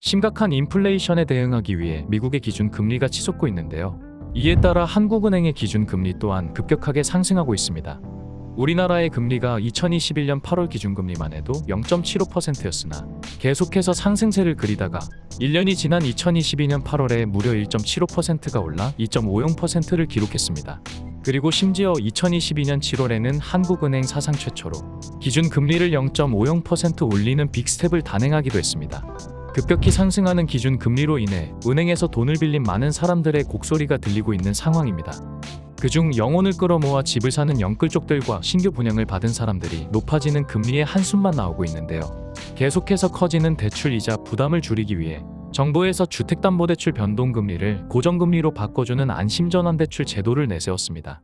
심각한 인플레이션에 대응하기 위해 미국의 기준 금리가 치솟고 있는데요. 이에 따라 한국은행의 기준 금리 또한 급격하게 상승하고 있습니다. 우리나라의 금리가 2021년 8월 기준금리만 해도 0.75%였으나 계속해서 상승세를 그리다가 1년이 지난 2022년 8월에 무려 1.75%가 올라 2.50%를 기록했습니다. 그리고 심지어 2022년 7월에는 한국은행 사상 최초로 기준 금리를 0.50% 올리는 빅스텝을 단행하기도 했습니다. 급격히 상승하는 기준 금리로 인해 은행에서 돈을 빌린 많은 사람들의 곡소리가 들리고 있는 상황입니다. 그중 영혼을 끌어모아 집을 사는 영끌족들과 신규 분양을 받은 사람들이 높아지는 금리의 한숨만 나오고 있는데요. 계속해서 커지는 대출 이자 부담을 줄이기 위해 정부에서 주택담보대출 변동금리를 고정금리로 바꿔주는 안심전환대출 제도를 내세웠습니다.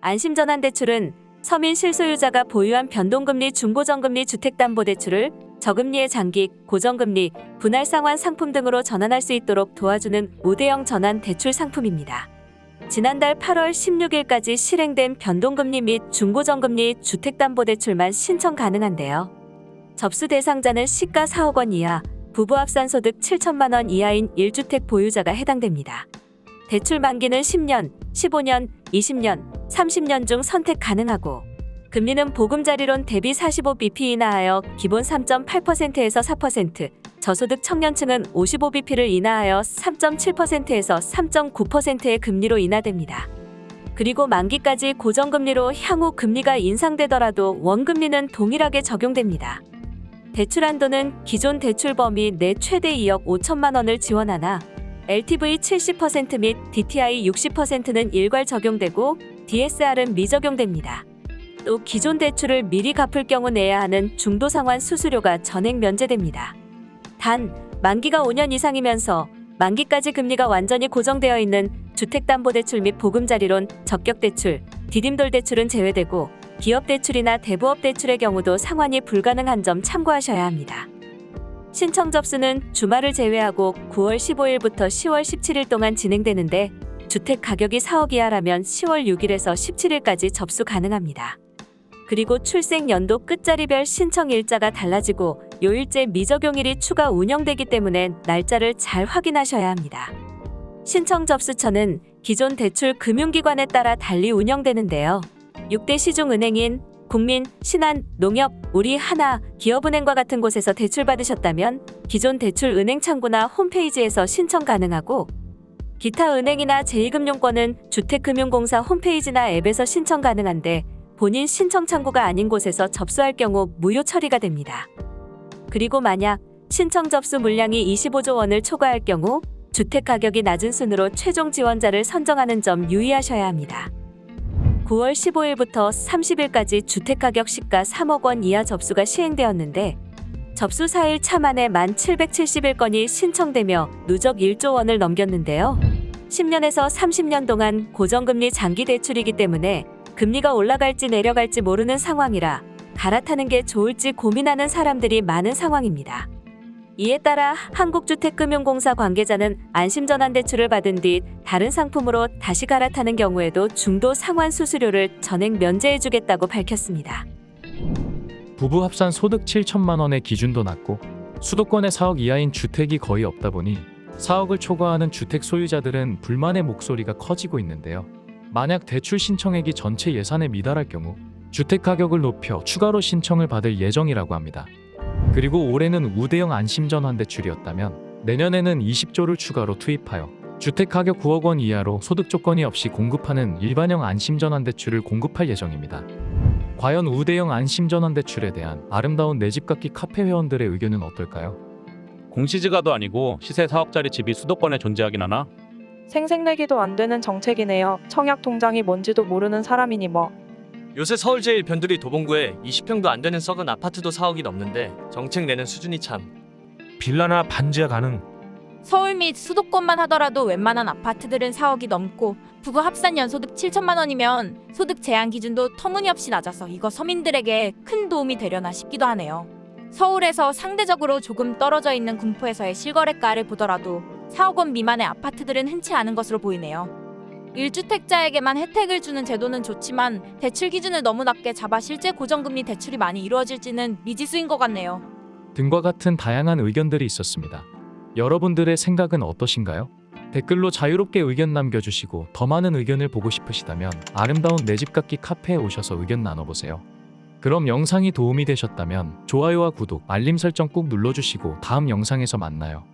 안심전환대출은 서민 실소유자가 보유한 변동금리 중고정금리 주택담보대출을 저금리의 장기, 고정금리, 분할상환 상품 등으로 전환할 수 있도록 도와주는 우대형 전환 대출 상품입니다. 지난달 8월 16일까지 실행된 변동금리 및 중고정금리 주택담보대출만 신청 가능한데요. 접수 대상자는 시가 4억 원 이하, 부부 합산 소득 7천만 원 이하인 1주택 보유자가 해당됩니다. 대출 만기는 10년, 15년, 20년, 30년 중 선택 가능하고 금리는 보금자리론 대비 45bp 인하하여 기본 3.8%에서 4%, 저소득 청년층은 55bp를 인하하여 3.7%에서 3.9%의 금리로 인하됩니다. 그리고 만기까지 고정금리로 향후 금리가 인상되더라도 원금리는 동일하게 적용됩니다. 대출 한도는 기존 대출 범위 내 최대 2억 5천만 원을 지원하나 LTV 70%및 DTI 60%는 일괄 적용되고 DSR은 미적용됩니다. 또 기존 대출을 미리 갚을 경우 내야 하는 중도 상환 수수료가 전액 면제됩니다. 단 만기가 5년 이상이면서 만기까지 금리가 완전히 고정되어 있는 주택담보대출 및 보금자리론, 적격대출, 디딤돌 대출은 제외되고 기업 대출이나 대부업 대출의 경우도 상환이 불가능한 점 참고하셔야 합니다. 신청 접수는 주말을 제외하고 9월 15일부터 10월 17일 동안 진행되는데 주택 가격이 4억 이하라면 10월 6일에서 17일까지 접수 가능합니다. 그리고 출생 연도 끝자리별 신청 일자가 달라지고 요일제 미적용일이 추가 운영되기 때문에 날짜를 잘 확인하셔야 합니다. 신청 접수처는 기존 대출 금융기관에 따라 달리 운영되는데요. 6대 시중은행인 국민, 신한, 농협, 우리 하나, 기업은행과 같은 곳에서 대출 받으셨다면 기존 대출 은행 창구나 홈페이지에서 신청 가능하고 기타 은행이나 제2금융권은 주택금융공사 홈페이지나 앱에서 신청 가능한데 본인 신청 창구가 아닌 곳에서 접수할 경우 무효 처리가 됩니다. 그리고 만약 신청 접수 물량이 25조 원을 초과할 경우 주택 가격이 낮은 순으로 최종 지원자를 선정하는 점 유의하셔야 합니다. 9월 15일부터 30일까지 주택 가격 시가 3억 원 이하 접수가 시행되었는데 접수 4일 차 만에 1,771건이 신청되며 누적 1조 원을 넘겼는데요. 10년에서 30년 동안 고정금리 장기 대출이기 때문에 금리가 올라갈지 내려갈지 모르는 상황이라 갈아타는 게 좋을지 고민하는 사람들이 많은 상황입니다. 이에 따라 한국주택금융공사 관계자는 안심전환 대출을 받은 뒤 다른 상품으로 다시 갈아타는 경우에도 중도 상환 수수료를 전액 면제해주겠다고 밝혔습니다. 부부 합산 소득 7천만 원의 기준도 낮고 수도권의 4억 이하인 주택이 거의 없다 보니 4억을 초과하는 주택 소유자들은 불만의 목소리가 커지고 있는데요. 만약 대출 신청액이 전체 예산에 미달할 경우 주택 가격을 높여 추가로 신청을 받을 예정이라고 합니다. 그리고 올해는 우대형 안심전환 대출이었다면 내년에는 20조를 추가로 투입하여 주택 가격 9억 원 이하로 소득 조건이 없이 공급하는 일반형 안심전환 대출을 공급할 예정입니다. 과연 우대형 안심전환 대출에 대한 아름다운 내 집 갖기 카페 회원들의 의견은 어떨까요? 공시지가도 아니고 시세 4억짜리 집이 수도권에 존재하긴 하나? 생색내기도 안 되는 정책이네요. 청약 통장이 뭔지도 모르는 사람이니 뭐. 요새 서울 제일 변두리 도봉구에 20평도 안 되는 썩은 아파트도 4억이 넘는데 정책 내는 수준이 참 빌라나 반지하 가능. 서울 및 수도권만 하더라도 웬만한 아파트들은 4억이 넘고 부부 합산 연소득 7천만 원이면 소득 제한 기준도 터무니없이 낮아서 이거 서민들에게 큰 도움이 되려나 싶기도 하네요. 서울에서 상대적으로 조금 떨어져 있는 군포에서의 실거래가를 보더라도 4억 원 미만의 아파트들은 흔치 않은 것으로 보이네요. 1주택자에게만 혜택을 주는 제도는 좋지만 대출 기준을 너무 낮게 잡아 실제 고정금리 대출이 많이 이루어질지는 미지수인 것 같네요. 등과 같은 다양한 의견들이 있었습니다. 여러분들의 생각은 어떠신가요? 댓글로 자유롭게 의견 남겨주시고 더 많은 의견을 보고 싶으시다면 아름다운 내 집 갖기 카페에 오셔서 의견 나눠보세요. 그럼 영상이 도움이 되셨다면 좋아요와 구독, 알림 설정 꾹 눌러주시고 다음 영상에서 만나요.